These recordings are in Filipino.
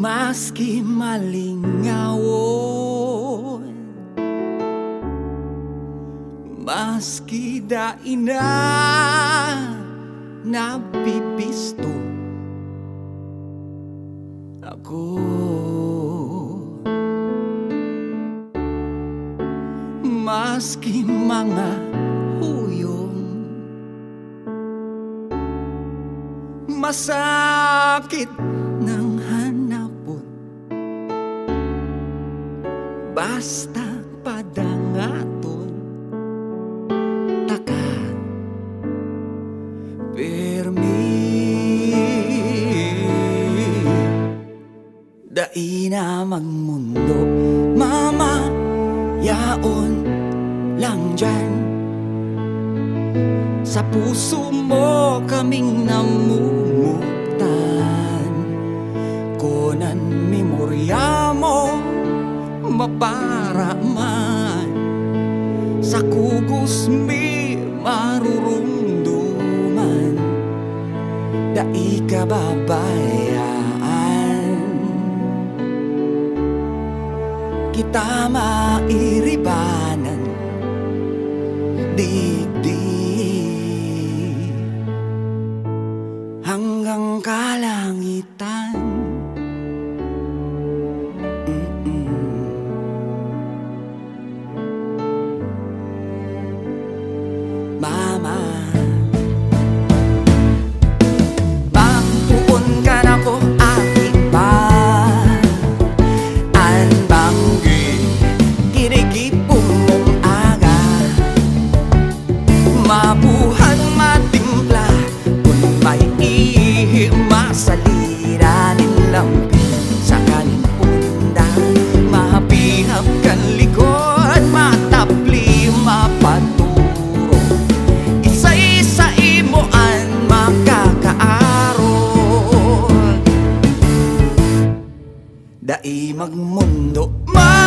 Maski malingawon. Maski daina Nabibisto. Ako. Maski mga huyong. Masakit ng Basta padangaton Taka. Permi Daina magmundo Mama Yaon lang dyan. Sa puso mo kaming namumuktan. Kunan memorya. mo Mapara man. Sa kugos mi marurumduman Dai ka babayaan. Kita mairibanan Dai magmundo Mamayaon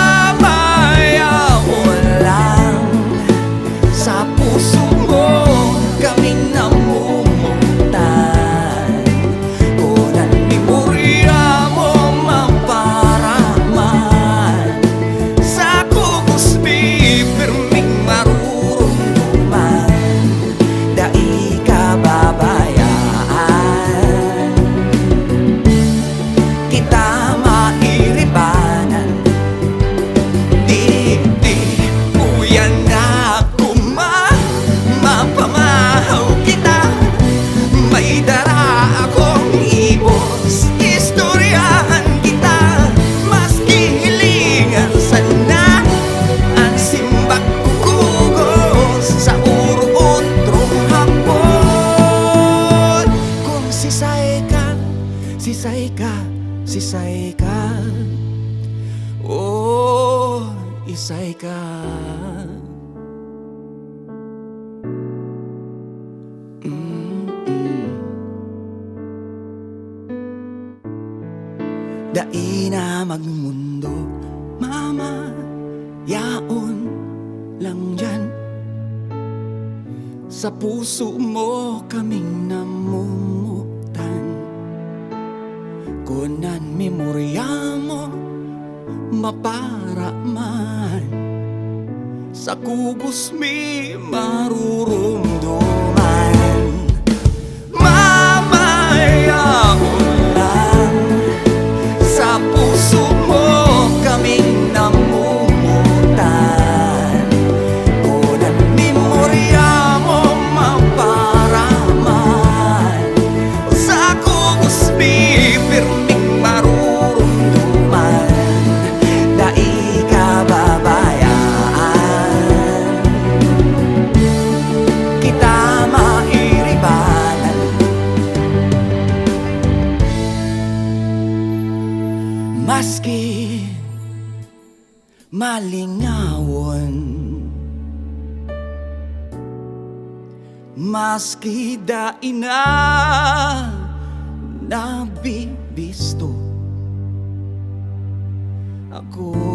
isay ka. Mm-mm. Dai na magmundo Mama, yaon lang dyan. Sa puso mo kaming namumuktan Kunan memorya mo Mapara man. Sa kugos mi marurumduman malingawon. Maski daina nabibisto Ako